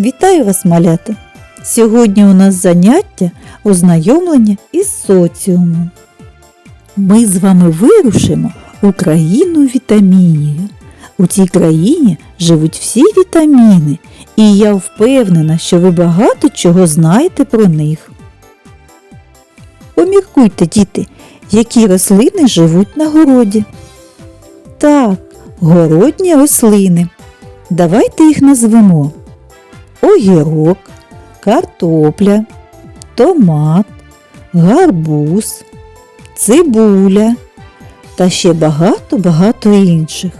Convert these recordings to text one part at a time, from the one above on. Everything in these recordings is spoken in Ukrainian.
Вітаю вас, малята! Сьогодні у нас заняття ознайомлення із соціумом. Ми з вами вирушимо у країну вітамінів. У цій країні живуть всі вітаміни, і я впевнена, що ви багато чого знаєте про них. Поміркуйте, діти, які рослини живуть на городі. Так, городні рослини. Давайте їх назвемо огірок, картопля, томат, гарбуз, цибуля та ще багато-багато інших.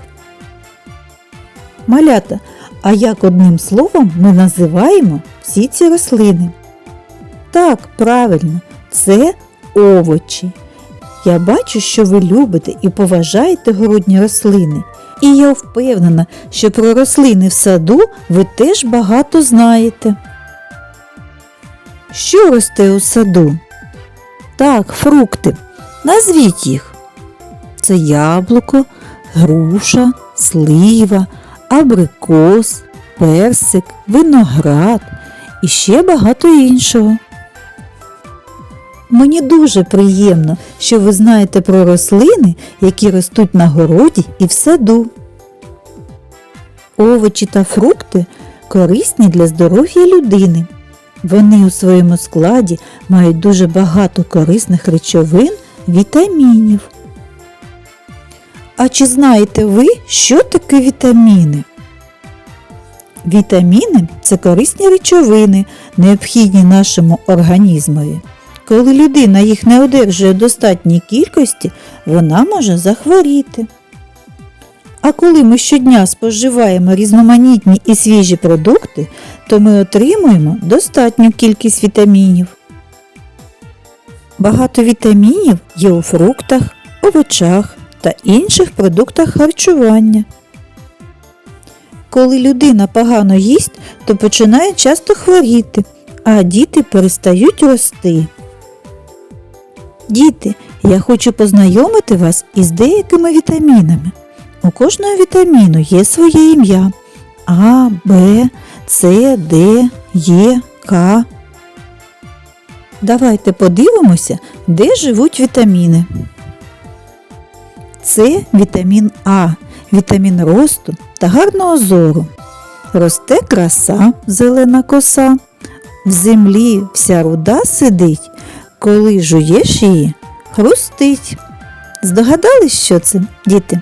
Малята, а як одним словом ми називаємо всі ці рослини? Так, правильно, це овочі. Я бачу, що ви любите і поважаєте городні рослини. І я впевнена, що про рослини в саду ви теж багато знаєте. Що росте у саду? Так, фрукти. Назвіть їх. Це яблуко, груша, слива, абрикос, персик, виноград і ще багато іншого. Мені дуже приємно, що ви знаєте про рослини, які ростуть на городі і в саду. Овочі та фрукти корисні для здоров'я людини. Вони у своєму складі мають дуже багато корисних речовин, вітамінів. А чи знаєте ви, що таке вітаміни? Вітаміни це корисні речовини, необхідні нашому організмові. Коли людина їх не одержує в достатній кількості, вона може захворіти. А коли ми щодня споживаємо різноманітні і свіжі продукти, то ми отримуємо достатню кількість вітамінів. Багато вітамінів є у фруктах, овочах та інших продуктах харчування. Коли людина погано їсть, то починає часто хворіти, а діти перестають рости. Діти, я хочу познайомити вас із деякими вітамінами. У кожного вітаміну є своє ім'я А, Б, С, Д, Е, К. Давайте подивимося, де живуть вітаміни. Це вітамін А, вітамін росту та гарного зору. Росте краса, зелена коса. В землі вся руда сидить, коли жуєш її, хрустить. Здогадались, що це, діти?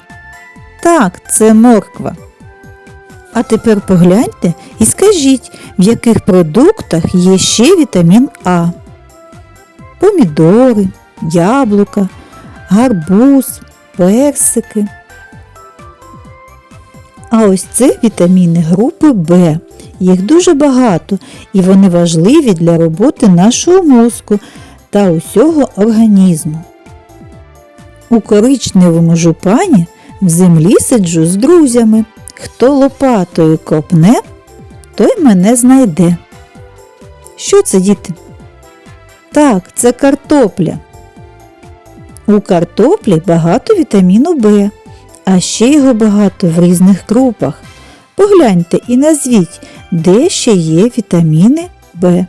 Так, це морква. А тепер погляньте і скажіть, в яких продуктах є ще вітамін А. Помідори, яблука, гарбуз, персики. А ось це вітаміни групи В. Їх дуже багато і вони важливі для роботи нашого мозку та усього організму. У коричневому жупані в землі сиджу з друзями. Хто лопатою копне, той мене знайде. Що це, діти? Так, це картопля. У картоплі багато вітаміну В, а ще його багато в різних групах. Погляньте і назвіть, де ще є вітаміни В.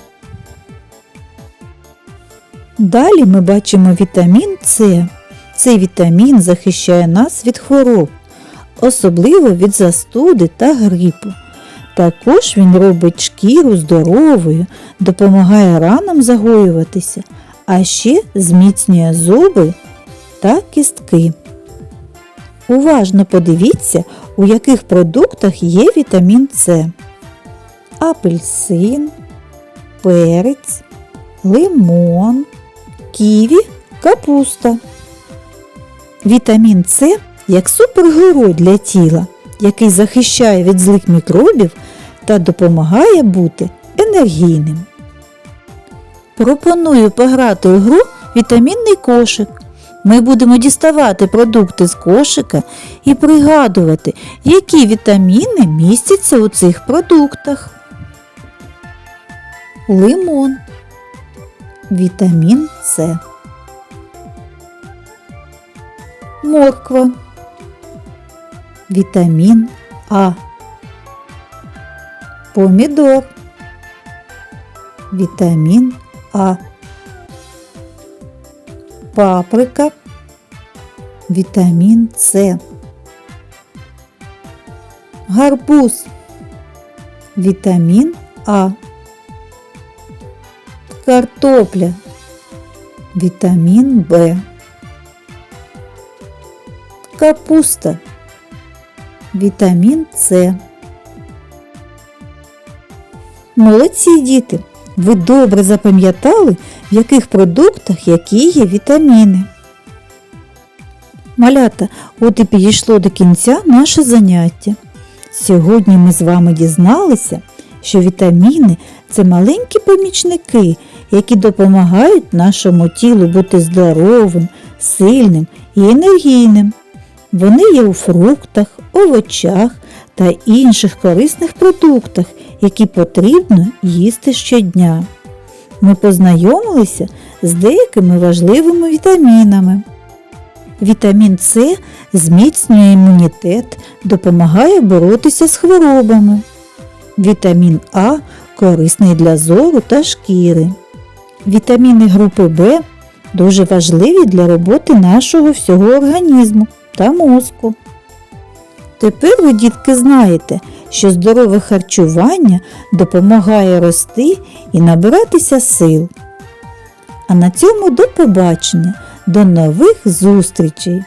Далі ми бачимо вітамін С. Цей вітамін захищає нас від хвороб, особливо від застуди та грипу. Також він робить шкіру здоровою, допомагає ранам загоюватися, а ще зміцнює зуби та кістки. Уважно подивіться, у яких продуктах є вітамін С. Апельсин, перець, лимон, ківі, капуста. Вітамін С як супергерой для тіла, який захищає від злих мікробів та допомагає бути енергійним. Пропоную пограти у гру вітамінний кошик. Ми будемо діставати продукти з кошика і пригадувати, які вітаміни містяться у цих продуктах. Лимон. Вітамін С. Морква. Вітамін А. помідор, вітамін А, паприка, вітамін С, гарбуз, вітамін А, картопля, вітамін В, капуста, вітамін С. Молодці діти! Ви добре запам'ятали, в яких продуктах які є вітаміни. Малята, от і підійшло до кінця наше заняття. Сьогодні ми з вами дізналися, що вітаміни це маленькі помічники, які допомагають нашому тілу бути здоровим, сильним і енергійним. Вони є у фруктах, овочах та інших корисних продуктах, які потрібно їсти щодня. Ми познайомилися з деякими важливими вітамінами. Вітамін С зміцнює імунітет, допомагає боротися з хворобами. Вітамін А корисний для зору та шкіри. Вітаміни групи В дуже важливі для роботи нашого всього організму та мозку. Тепер ви, дітки, знаєте, що здорове харчування допомагає рости і набиратися сил. А на цьому до побачення, до нових зустрічей!